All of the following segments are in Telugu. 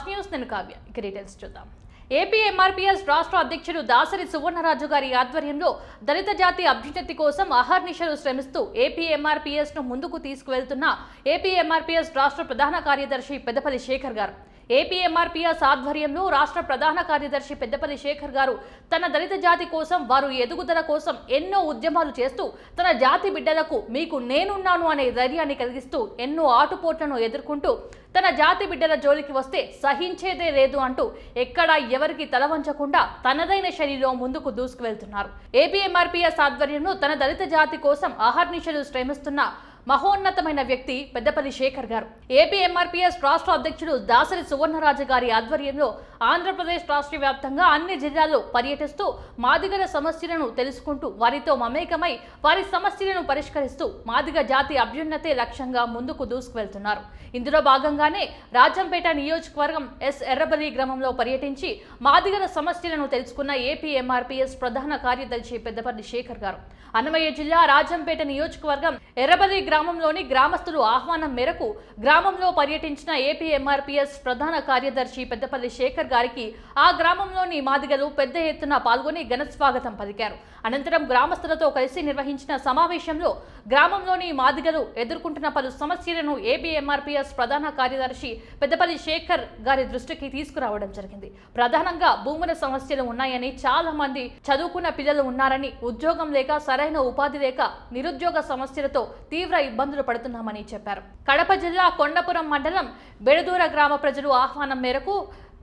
ఫాస్ట్ న్యూస్ నేను కావ్య. ఇక డీటెయిల్స్ చూద్దాం. ఏపీ ఎంఆర్పీఎస్ రాష్ట్ర అధ్యక్షుడు దాసరి సువర్ణరాజు గారి ఆధ్వర్యంలో దళిత జాతి అభ్యున్నతి కోసం అహర్నిశలు శ్రమిస్తూ ఏపీ ఎంఆర్పీఎస్ను ముందుకు తీసుకువెళ్తున్న ఏపీ ఎంఆర్పీఎస్ రాష్ట్ర ప్రధాన కార్యదర్శి పెద్దపల్లి శేఖర్ గారు. ఏపీఎంఆర్పీఎస్ ఆధ్వర్యంలో రాష్ట్ర ప్రధాన కార్యదర్శి పెద్దపల్లి శేఖర్ గారు తన దళిత జాతి కోసం వారు ఎదుగుదల కోసం ఎన్నో ఉద్యమాలు చేస్తూ తన జాతి బిడ్డలకు మీకు నేనున్నాను అనే ధైర్యాన్ని కలిగిస్తూ ఎన్నో ఆటుపోట్లను ఎదుర్కొంటూ తన జాతి బిడ్డల జోలికి వస్తే సహించేదే లేదు అంటూ ఎక్కడా ఎవరికి తలవంచకుండా తనదైన శైలిలో ముందుకు దూసుకువెళ్తున్నారు. ఏపీఎంఆర్పీఎస్ ఆధ్వర్యంలో తన దళిత జాతి కోసం అహర్నిశలు శ్రమిస్తున్న మహోన్నతమైన వ్యక్తి పెద్దపల్లి శేఖర్ గారు. ఏపీ ఎంఆర్పీఎస్ రాష్ట్ర అధ్యక్షుడు దాసరి సువర్ణరాజు గారి ఆధ్వర్యంలో ఆంధ్రప్రదేశ్ రాష్ట్ర వ్యాప్తంగా అన్ని జిల్లాల్లో పర్యటిస్తూ మాదిగల సమస్యలను తెలుసుకుంటూ వారితో మమేకమై వారి సమస్యలను పరిష్కరిస్తూ మాదిగ జాతి అభ్యున్నతే లక్ష్యంగా ముందుకు దూసుకువెళ్తున్నారు. ఇందులో భాగంగానే రాజంపేట నియోజకవర్గం ఎస్ ఎర్రబలి గ్రామంలో పర్యటించి మాదిగల సమస్యలను తెలుసుకున్న ఏపీ ఎంఆర్పీఎస్ ప్రధాన కార్యదర్శి పెద్దపల్లి శేఖర్ గారు. అన్నమయ్య జిల్లా రాజంపేట నియోజకవర్గం ఎర్రబలి గ్రామంలోని గ్రామస్తులు ఆహ్వానం మేరకు గ్రామంలో పర్యటించిన ఏపీ ఎంఆర్పీఎస్ ప్రధాన కార్యదర్శి పెద్దపల్లి శేఖర్ గారికి ఆ గ్రామంలోని మాదిగలు పెద్ద ఎత్తున పాల్గొని ఘనస్వాగతం పలికారు. అనంతరం గ్రామస్తులతో కలిసి నిర్వహించిన సమావేశంలో గ్రామంలోని మాదిగలు ఎదుర్కొంటున్న పలు సమస్యలను ఏపీ ఎంఆర్పీఎస్ ప్రధాన కార్యదర్శి పెద్దపల్లి శేఖర్ గారి దృష్టికి తీసుకురావడం జరిగింది. ప్రధానంగా భూముల సమస్యలు ఉన్నాయని చాలా మంది చదువుకున్న పిల్లలు ఉన్నారని ఉద్యోగం లేక సరైన ఉపాధి లేక నిరుద్యోగ సమస్యలతో తీవ్ర ఇబ్బందులు పడుతున్నామని చెప్పారు. కడప జిల్లా కొండపురం మండలం బెడదూర గ్రామ ప్రజలు ఆహ్వానం మేరకు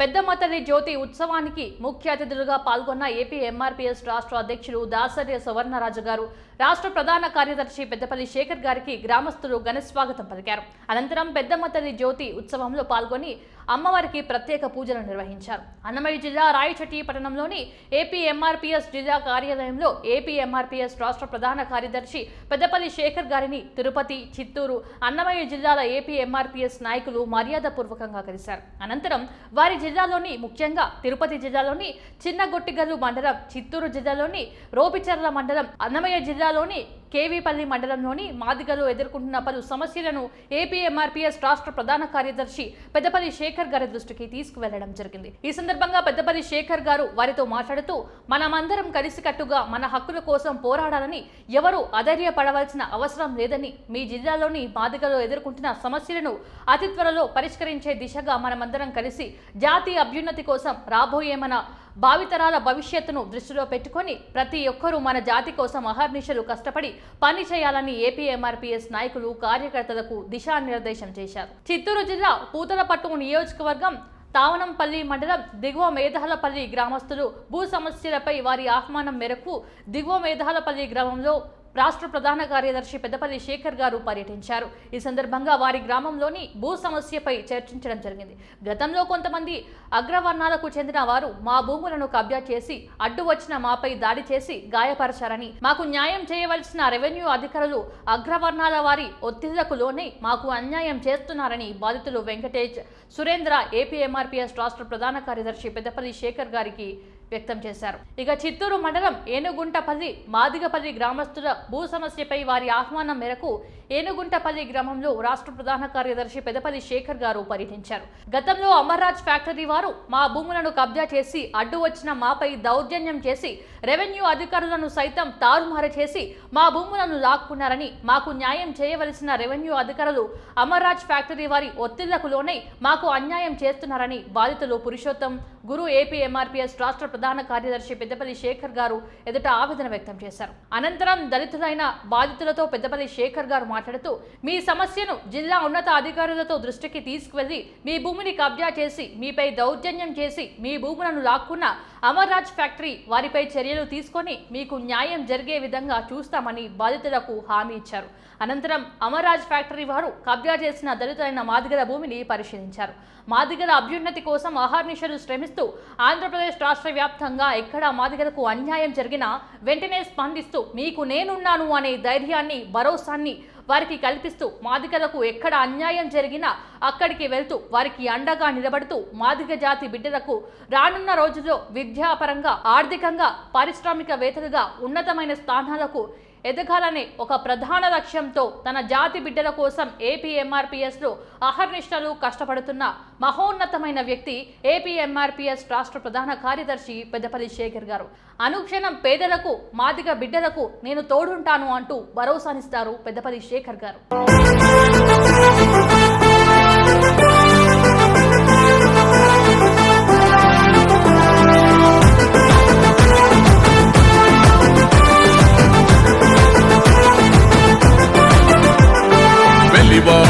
పెద్దమతల్లి జ్యోతి ఉత్సవానికి ముఖ్య అతిథులుగా పాల్గొన్న ఏపీ ఎంఆర్పీఎస్ రాష్ట్ర అధ్యక్షుడు దాసరి సువర్ణరాజు గారు రాష్ట్ర ప్రధాన కార్యదర్శి పెద్దపల్లి శేఖర్ గారికి గ్రామస్తులు ఘన స్వాగతం పలికారు. అనంతరం పెద్దమతల్లి జ్యోతి ఉత్సవంలో పాల్గొని అమ్మవారికి ప్రత్యేక పూజలు నిర్వహించారు. అన్నమయ్య జిల్లా రాయచట్టి పట్టణంలోని ఏపీ ఎంఆర్పీఎస్ జిల్లా కార్యాలయంలో ఏపీ ఎంఆర్పీఎస్ రాష్ట్ర ప్రధాన కార్యదర్శి పెద్దపల్లి శేఖర్ గారిని తిరుపతి చిత్తూరు అన్నమయ్య జిల్లాల ఏపీ ఎంఆర్పీఎస్ నాయకులు మర్యాదపూర్వకంగా కలిశారు. అనంతరం వారి జిల్లాలోని ముఖ్యంగా తిరుపతి జిల్లాలోని చిన్నగొట్టిగల్లు మండలం చిత్తూరు జిల్లాలోని రోపిచర్ల మండలం అన్నమయ్య జిల్లా జిల్లాలోని కేవీపల్లి మండలంలోని మాదిగలు ఎదుర్కొంటున్న పలు సమస్యలను ఏపీఎంఆర్పీఎస్ రాష్ట్ర ప్రధాన కార్యదర్శి పెద్దపల్లి శేఖర్ గారి దృష్టికి తీసుకువెళ్ళడం జరిగింది. ఈ సందర్భంగా పెద్దపల్లి శేఖర్ గారు వారితో మాట్లాడుతూ మనమందరం కలిసికట్టుగా మన హక్కుల కోసం పోరాడాలని ఎవరు అధైర్యపడవలసిన అవసరం లేదని మీ జిల్లాలోని మాదిగలు ఎదుర్కొంటున్న సమస్యలను అతి త్వరలో పరిష్కరించే దిశగా మనమందరం కలిసి జాతీయ అభ్యున్నతి కోసం రాబోయే మన భావితరాల భవిష్యత్తును దృష్టిలో పెట్టుకొని ప్రతి ఒక్కరూ మన జాతి కోసం అహర్నిశలు కష్టపడి పని చేయాలని ఏపీఎంఆర్పీఎస్ నాయకులు కార్యకర్తలకు దిశానిర్దేశం చేశారు. చిత్తూరు జిల్లా పూతలపట్టు నియోజకవర్గం తావనంపల్లి మండలం దిగువ మేధాలపల్లి గ్రామస్తులు భూ సమస్యలపై వారి ఆహ్వానం మేరకు దిగువ మేధాలపల్లి గ్రామంలో రాష్ట్ర ప్రధాన కార్యదర్శి పెద్దపల్లి శేఖర్ గారు పర్యటించారు. ఈ సందర్భంగా వారి గ్రామంలోని భూ సమస్యపై చర్చించడం జరిగింది. గతంలో కొంతమంది అగ్రవర్ణాలకు చెందిన వారు మా భూములను కబ్జా చేసి అడ్డు వచ్చిన మాపై దాడి చేసి గాయపరచారని మాకు న్యాయం చేయవలసిన రెవెన్యూ అధికారులు అగ్రవర్ణాల వారి ఒత్తిళ్ళకు లోనే మాకు అన్యాయం చేస్తున్నారని బాధితులు వెంకటేష్ సురేంద్ర ఏపీఎంఆర్పిఎస్ రాష్ట్ర ప్రధాన కార్యదర్శి పెద్దపల్లి శేఖర్ గారికి వ్యక్తం చేశారు. ఇక చిత్తూరు మండలం ఏనుగుంటపల్లి మాదిగపల్లి గ్రామస్తుల భూ సమస్యపై వారి ఆహ్వానం మేరకు ఏనుగుంటపల్లి గ్రామంలో రాష్ట్ర ప్రధాన కార్యదర్శి పెదపల్లి శేఖర్ గారు పర్యటించారు. గతంలో అమర్రాజ్ ఫ్యాక్టరీ వారు మా భూములను కబ్జా చేసి అడ్డు వచ్చిన మాపై దౌర్జన్యం చేసి రెవెన్యూ అధికారులను సైతం తారుమారు చేసి మా భూములను లాక్కున్నారని మాకు న్యాయం చేయవలసిన రెవెన్యూ అధికారులు అమర్రాజ్ ఫ్యాక్టరీ వారి ఒత్తిళ్ళకు లోనై మాకు అన్యాయం చేస్తున్నారని బాధితులు పురుషోత్తం గురు ఏపీ ఎంఆర్పీఎస్ రాష్ట్ర ప్రధాన కార్యదర్శి పెద్దపల్లి శేఖర్ గారు ఎదుట ఆవేదన వ్యక్తం చేశారు. అనంతరం దళితులైన బాధితులతో పెద్దపల్లి శేఖర్ గారు మాట్లాడుతూ మీ సమస్యను జిల్లా ఉన్నత అధికారులతో దృష్టికి తీసుకువెళ్ళి మీ భూమిని కబ్జా చేసి మీపై దౌర్జన్యం చేసి మీ భూములను లాక్కున్న అమర్రాజ్ ఫ్యాక్టరీ వారిపై చర్యలు తీసుకొని మీకు న్యాయం జరిగే విధంగా చూస్తామని బాధితులకు హామీ ఇచ్చారు. అనంతరం అమర్రాజ్ ఫ్యాక్టరీ వారు కబ్జా చేసిన దళితులైన మాదిగల భూమిని పరిశీలించారు. మాదిగల అభ్యున్నతి కోసం అహర్నిశలు శ్రమిస్తూ ఆంధ్రప్రదేశ్ రాష్ట్ర వ్యాప్తంగా ఎక్కడ మాదిగలకు అన్యాయం జరిగినా వెంటనే స్పందిస్తూ మీకు నేనున్నాను అనే ధైర్యాన్ని భరోసాన్ని వారికి కల్పిస్తూ మాదిగలకు ఎక్కడ అన్యాయం జరిగినా అక్కడికి వెళ్తూ వారికి అండగా నిలబడుతూ మాదిగ జాతి బిడ్డలకు రానున్న రోజుల్లో విద్యాపరంగా ఆర్థికంగా పారిశ్రామికవేత్తలుగా ఉన్నతమైన స్థానాలకు ఎదగాలనే ఒక ప్రధాన లక్ష్యంతో తన జాతి బిడ్డల కోసం ఏపీఎంఆర్పిఎస్లో అహర్నిష్టలు కష్టపడుతున్న మహోన్నతమైన వ్యక్తి ఏపీఎంఆర్పిఎస్ రాష్ట్ర ప్రధాన కార్యదర్శి పెద్దపల్లి శేఖర్ గారు. అనుక్షణం పేదలకు మాదిగ బిడ్డలకు నేను తోడుంటాను అంటూ భరోసానిస్తారు పెద్దపల్లి శేఖర్ గారు.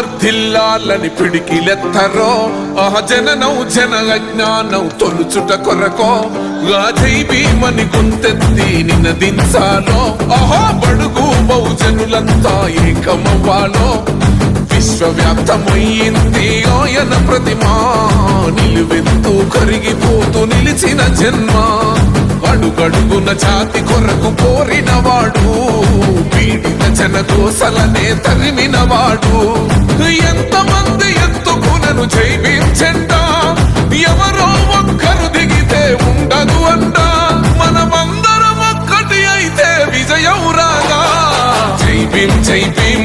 వర్ధిల్లాలని పిడికిలెత్తరో. ఆ జననౌ జన అజ్ఞానం తొలుచుట కొరకో. గాజై భీమని గుంతెత్తి నినదించాలో. ఆహా బడుగు బహుజనులంతా ఏకమవ్వాలో. విశ్వవ్యాప్తమయ్యింది ఆయన ప్రతిమా. నిలువెత్తు కరిగిపోతూ నిలిచిన జన్మ. అడుగడుగున జాతి కొరకు కోరినవాడు పీడిత జన కోసలనే తరిమినవాడు ఎంతమంది ఎత్తుకునను జైవించంట ఎవరో ఒక్కరు దిగితే ఉండదు అంట మనమందరం ఒక్కటి అయితే విజయం రాగా జై భీం జై భీం